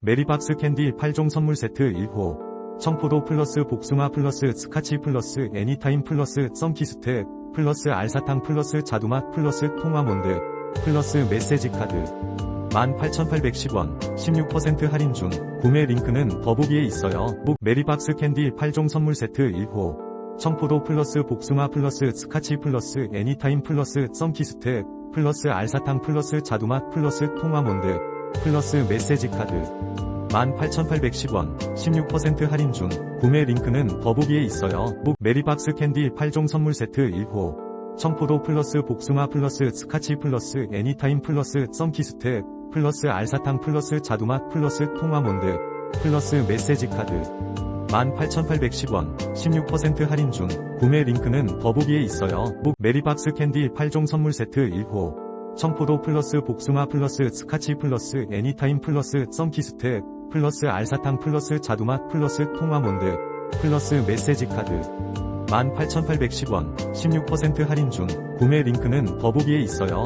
메리박스 캔디 8종 선물 세트 1호 청포도 플러스 복숭아 플러스 스카치 플러스 애니타임 플러스 썬키스트 플러스 알사탕 플러스 자두맛 플러스 통화몬드 플러스 메시지 카드 18,810원 16% 할인 중 구매 링크는 더보기에 있어요. 메리박스 캔디 8종 선물 세트 1호 청포도 플러스 복숭아 플러스 스카치 플러스 애니타임 플러스 썬키스트 플러스 알사탕 플러스 자두맛 플러스 통화몬드 플러스 메시지 카드 18,810원 16% 할인 중 구매 링크는 더보기에 있어요. 메리박스 캔디 8종 선물 세트 1호 청포도 플러스 복숭아 플러스 스카치 플러스 애니타임 플러스 썬키스트 플러스 알사탕 플러스 자두맛 플러스 통화몬드 플러스 메시지 카드 18,810원 16% 할인 중 구매 링크는 더보기에 있어요. 메리박스 캔디 8종 선물 세트 1호 청포도 플러스 복숭아 플러스 스카치 플러스 애니타임 플러스 썬키스트 플러스 알사탕 플러스 자두맛 플러스 통화몬드 플러스 메시지 카드 18,810원 16% 할인 중 구매 링크는 더보기에 있어요.